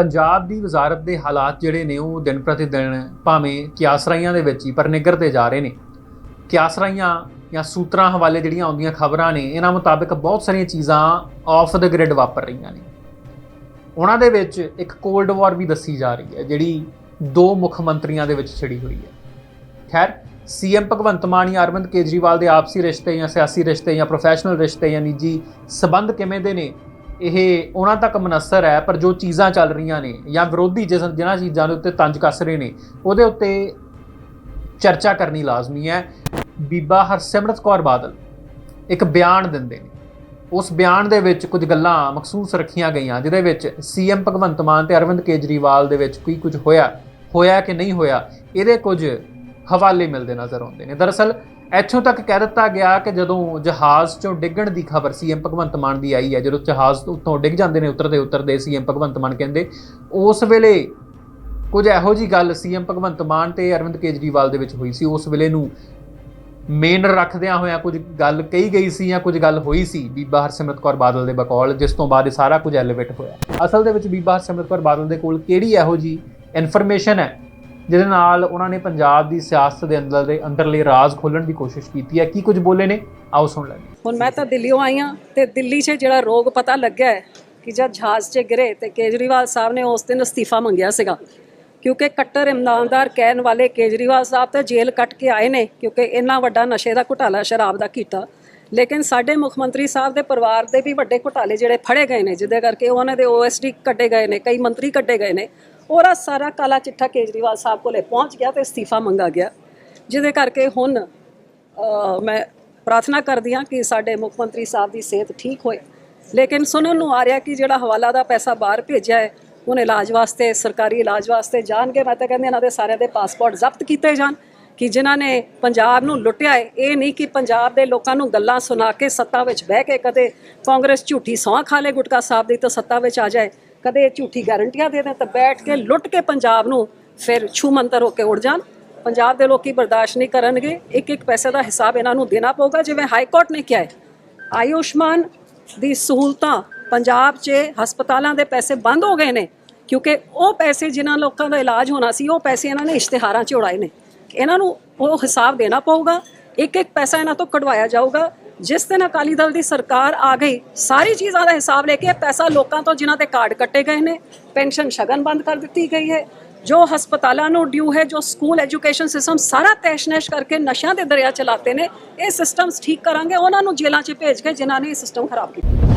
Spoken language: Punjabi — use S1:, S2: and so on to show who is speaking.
S1: ਪੰਜਾਬ ਦੀ ਵਜ਼ਾਰਤ ਦੇ ਹਾਲਾਤ ਜਿਹੜੇ ਨੇ ਉਹ ਦਿਨ ਪ੍ਰਤੀ ਦਿਨ ਭਾਵੇਂ ਕਿਆਸਰਾਈਆਂ ਦੇ ਵਿੱਚ ਹੀ ਪਰ ਨਿੱਘਰਦੇ ਜਾ ਰਹੇ ਨੇ। ਕਿਆਸਰਾਈਆਂ ਜਾਂ ਸੂਤਰਾਂ ਹਵਾਲੇ ਜਿਹੜੀਆਂ ਆਉਂਦੀਆਂ ਖਬਰਾਂ ਨੇ, ਇਹਨਾਂ ਮੁਤਾਬਕ ਬਹੁਤ ਸਾਰੀਆਂ ਚੀਜ਼ਾਂ ਆਫ ਦ ਗ੍ਰਿਡ ਵਾਪਰ ਰਹੀਆਂ ਨੇ। ਉਹਨਾਂ ਦੇ ਵਿੱਚ ਇੱਕ ਕੋਲਡ ਵਾਰ ਵੀ ਦੱਸੀ ਜਾ ਰਹੀ ਹੈ, ਜਿਹੜੀ ਦੋ ਮੁੱਖ ਮੰਤਰੀਆਂ ਦੇ ਵਿੱਚ ਛਿੜੀ ਹੋਈ ਹੈ। ਖੈਰ ਸੀਐਮ ਭਗਵੰਤ ਮਾਨ ਜਾਂ ਅਰਵਿੰਦ ਕੇਜਰੀਵਾਲ ਦੇ ਆਪਸੀ ਰਿਸ਼ਤੇ ਜਾਂ ਸਿਆਸੀ ਰਿਸ਼ਤੇ ਜਾਂ ਪ੍ਰੋਫੈਸ਼ਨਲ ਰਿਸ਼ਤੇ ਜਾਂ ਨਿੱਜੀ ਸਬੰਧ ਕਿਵੇਂ ਦੇ ਨੇ ਇਹ ਉਹਨਾਂ ਤੱਕ ਮਨਸਰ ਹੈ, ਪਰ ਜੋ ਚੀਜ਼ਾਂ ਚੱਲ ਰਹੀਆਂ ਨੇ ਜਾਂ ਵਿਰੋਧੀ ਜਿਸ ਜਿਹਨਾਂ ਚੀਜ਼ਾਂ ਦੇ ਉੱਤੇ ਤੰਜ ਕੱਸ ਰਹੇ ਨੇ, ਉਹਦੇ ਉੱਤੇ ਚਰਚਾ ਕਰਨੀ ਲਾਜ਼ਮੀ ਹੈ। ਬੀਬਾ ਹਰਸਿਮਰਤ ਕੌਰ ਬਾਦਲ ਇੱਕ ਬਿਆਨ ਦਿੰਦੇ ਨੇ। ਉਸ ਬਿਆਨ ਦੇ ਵਿੱਚ ਕੁਝ ਗੱਲਾਂ ਮਖਸੂਸ ਰੱਖੀਆਂ ਗਈਆਂ, ਜਿਹਦੇ ਵਿੱਚ ਸੀਐਮ ਭਗਵੰਤ ਮਾਨ ਤੇ ਅਰਵਿੰਦ ਕੇਜਰੀਵਾਲ ਦੇ ਵਿੱਚ ਕੀ ਕੁਝ ਹੋਇਆ ਹੋਇਆ ਕਿ ਨਹੀਂ ਹੋਇਆ, ਇਹਦੇ ਕੁਝ ਹਵਾਲੇ ਮਿਲਦੇ ਨਜ਼ਰ ਆਉਂਦੇ ਨੇ। ਦਰਅਸਲ ਇੱਥੋਂ ਤੱਕ ਕਹਿ ਦਿੱਤਾ ਗਿਆ ਕਿ ਜਦੋਂ ਜਹਾਜ਼ ਚੋਂ ਡਿੱਗਣ ਦੀ ਖਬਰ ਸੀਐਮ ਭਗਵੰਤ ਮਾਨ ਦੀ ਆਈ ਹੈ, ਜਦੋਂ ਜਹਾਜ਼ ਉੱਤੋਂ ਡਿੱਗ ਜਾਂਦੇ ਨੇ, ਉਤਰਦੇ ਉਤਰਦੇ ਸੀਐਮ ਭਗਵੰਤ ਮਾਨ ਕਹਿੰਦੇ, ਉਸ ਵੇਲੇ ਕੁਝ ਇਹੋ ਜੀ ਗੱਲ ਸੀਐਮ ਭਗਵੰਤ ਮਾਨ ਤੇ ਅਰਵਿੰਦ ਕੇਜਰੀਵਾਲ ਦੇ ਵਿੱਚ ਹੋਈ ਸੀ। ਉਸ ਵੇਲੇ ਨੂੰ ਮੇਨ ਰੱਖਦਿਆਂ ਹੋਇਆਂ ਕੁਝ ਗੱਲ ਕਹੀ ਗਈ ਸੀ ਜਾਂ ਕੁਝ ਗੱਲ ਹੋਈ ਸੀ ਬੀਬਾ ਹਰਸਿਮਰਤ ਕੌਰ ਬਾਦਲ ਦੇ ਬਕੌਲ, ਜਿਸ ਤੋਂ ਬਾਅਦ ਇਹ ਸਾਰਾ ਕੁਝ ਐਲੀਵੇਟ ਹੋਇਆ। ਅਸਲ ਦੇ ਵਿੱਚ ਬੀਬਾ ਹਰਸਿਮਰਤ ਕੌਰ ਬਾਦਲ ਦੇ ਕੋਲ ਕਿਹੜੀ ਇਹੋ ਜੀ ਇਨਫੋਰਮੇਸ਼ਨ ਹੈ? ਜਿਹਦੇ ਨਾਲ ਉਹਨਾਂ ਨੇ ਪੰਜਾਬ ਦੀ ਸਿਆਸਤ ਦੇ ਅੰਦਰ ਦੇ ਅੰਦਰਲੇ ਰਾਜ਼ ਖੋਲਣ ਦੀ ਕੋਸ਼ਿਸ਼ ਕੀਤੀ ਹੈ। ਕੀ ਕੁਝ ਬੋਲੇ ਨੇ? ਆਓ ਸੁਣ ਲੈਂਦੇ
S2: ਹੁਣ ਮੈਂ ਤਾਂ ਦਿੱਲੀੋਂ ਆਈ ਹਾਂ ਤੇ ਦਿੱਲੀ 'ਚ ਜਿਹੜਾ ਰੋਗ ਪਤਾ ਲੱਗਿਆ ਹੈ ਕਿ ਜਦ ਜਹਾਜ਼ 'ਚ ਗਿਰੇ ਤੇ ਕੇਜਰੀਵਾਲ ਸਾਹਿਬ ਨੇ ਉਸ ਦਿਨ ਅਸਤੀਫਾ ਮੰਗਿਆ ਸੀਗਾ। ਕਿਉਂਕਿ ਕੱਟਰ ਇਮਾਨਦਾਰ ਕਹਿਣ ਵਾਲੇ ਕੇਜਰੀਵਾਲ ਸਾਹਿਬ ਤਾਂ ਜੇਲ੍ਹ ਕੱਟ ਕੇ ਆਏ ਨੇ ਕਿਉਂਕਿ ਇੰਨਾ ਵੱਡਾ ਨਸ਼ੇ ਦਾ ਘੁਟਾਲਾ ਸ਼ਰਾਬ ਦਾ ਕੀਤਾ। ਲੇਕਿਨ ਸਾਡੇ ਮੁੱਖ ਮੰਤਰੀ ਸਾਹਿਬ ਦੇ ਪਰਿਵਾਰ ਦੇ ਵੀ ਵੱਡੇ ਘੁਟਾਲੇ ਜਿਹੜੇ ਫੜੇ ਗਏ ਨੇ, ਜਿਹਦੇ ਕਰਕੇ ਉਹਨਾਂ ਦੇ ਓਐਸਡੀ ਕੱਢੇ ਗਏ ਨੇ, ਕਈ ਮੰਤਰੀ ਕੱਢੇ ਗਏ ਨੇ। ਉਹਦਾ ਸਾਰਾ ਕਾਲਾ ਚਿੱਠਾ ਕੇਜਰੀਵਾਲ ਸਾਹਿਬ ਕੋਲੇ ਪਹੁੰਚ ਗਿਆ ਤੇ ਅਸਤੀਫਾ ਮੰਗਾ ਗਿਆ। ਜਿਹਦੇ ਕਰਕੇ ਹੁਣ ਮੈਂ ਪ੍ਰਾਰਥਨਾ ਕਰਦੀ ਹਾਂ ਕਿ ਸਾਡੇ ਮੁੱਖ ਮੰਤਰੀ ਸਾਹਿਬ ਦੀ ਸਿਹਤ ਠੀਕ ਹੋਏ। ਲੇਕਿਨ ਸੁਣਨ ਨੂੰ ਆ ਰਿਹਾ ਕਿ ਜਿਹੜਾ ਹਵਾਲਾ ਦਾ ਪੈਸਾ ਬਾਹਰ ਭੇਜਿਆ ਹੈ, ਹੁਣ ਇਲਾਜ ਵਾਸਤੇ, ਸਰਕਾਰੀ ਇਲਾਜ ਵਾਸਤੇ ਜਾਣਗੇ। ਮੈਂ ਤਾਂ ਕਹਿੰਦੀ ਇਹਨਾਂ ਦੇ ਸਾਰਿਆਂ ਦੇ ਪਾਸਪੋਰਟ ਜ਼ਬਤ ਕੀਤੇ ਜਾਣ ਕਿ ਜਿਨ੍ਹਾਂ ਨੇ ਪੰਜਾਬ ਨੂੰ ਲੁੱਟਿਆ ਹੈ। ਇਹ ਨਹੀਂ ਕਿ ਪੰਜਾਬ ਦੇ ਲੋਕਾਂ ਨੂੰ ਗੱਲਾਂ ਸੁਣਾ ਕੇ ਸੱਤਾ ਵਿੱਚ ਬਹਿ ਕੇ ਕਦੇ ਕਾਂਗਰਸ ਝੂਠੀ ਸੌਂ ਖਾ ਲੇ ਗੁਟਕਾ ਸਾਹਿਬ ਦੀ ਤਾਂ ਸੱਤਾ ਵਿੱਚ ਆ ਜਾਏ। ਕਦੇ ਝੂਠੀ ਗਾਰੰਟੀਆਂ ਦੇ ਦੇ ਤਾਂ ਬੈਠ ਕੇ ਲੁੱਟ ਕੇ ਪੰਜਾਬ ਨੂੰ ਫਿਰ ਛੂ ਮੰਤਰ ਹੋ ਕੇ ਉੜ ਜਾਣ। ਪੰਜਾਬ ਦੇ ਲੋਕੀ ਬਰਦਾਸ਼ਤ ਨਹੀਂ ਕਰਨਗੇ। ਇੱਕ ਇੱਕ ਪੈਸੇ ਦਾ ਹਿਸਾਬ ਇਹਨਾਂ ਨੂੰ ਦੇਣਾ ਪਊਗਾ, ਜਿਵੇਂ ਹਾਈ ਕੋਰਟ ਨੇ ਕਿਹਾ ਹੈ। ਆਯੁਸ਼ਮਾਨ ਦੀ ਸਹੂਲਤਾਂ ਪੰਜਾਬ 'ਚ ਹਸਪਤਾਲਾਂ ਦੇ ਪੈਸੇ ਬੰਦ ਹੋ ਗਏ ਨੇ, ਕਿਉਂਕਿ ਉਹ ਪੈਸੇ ਜਿਨ੍ਹਾਂ ਲੋਕਾਂ ਦਾ ਇਲਾਜ ਹੋਣਾ ਸੀ, ਉਹ ਪੈਸੇ ਇਹਨਾਂ ਨੇ ਇਸ਼ਤਿਹਾਰਾਂ 'ਚ ਉਡਾਏ ਨੇ। ਇਹਨਾਂ ਨੂੰ ਉਹ ਹਿਸਾਬ ਦੇਣਾ ਪਊਗਾ। ਇੱਕ ਇੱਕ ਪੈਸਾ ਇਹਨਾਂ ਤੋਂ ਕਢਵਾਇਆ ਜਾਊਗਾ। ਜਿਸ ਦਿਨ ਅਕਾਲੀ ਦਲ ਦੀ ਸਰਕਾਰ ਆ ਗਈ, ਸਾਰੀ ਚੀਜ਼ਾਂ ਦਾ ਹਿਸਾਬ ਲੈ ਕੇ ਇਹ ਪੈਸਾ ਲੋਕਾਂ ਤੋਂ ਜਿਨ੍ਹਾਂ ਤੇ ਕਾਰਡ ਕੱਟੇ ਗਏ ਨੇ, ਪੈਨਸ਼ਨ ਸ਼ਗਨ ਬੰਦ ਕਰ ਦਿੱਤੀ ਗਈ ਹੈ। ਜੋ ਹਸਪਤਾਲਾਂ ਨੂੰ ਡਿਊ ਹੈ, ਜੋ ਸਕੂਲ ਐਜੂਕੇਸ਼ਨ ਸਿਸਟਮ ਸਾਰਾ ਤੈਸ਼-ਨੈਸ਼ ਕਰਕੇ ਨਸ਼ਿਆਂ ਦੇ ਦਰਿਆ ਚਲਾਤੇ ਨੇ, ਇਹ ਸਿਸਟਮਸ ਠੀਕ ਕਰਾਂਗੇ। ਉਹਨਾਂ ਨੂੰ ਜੇਲ੍ਹਾਂ 'ਚ ਭੇਜ ਕੇ ਜਿਨ੍ਹਾਂ ਨੇ ਇਹ ਸਿਸਟਮ ਖਰਾਬ ਕੀਤਾ।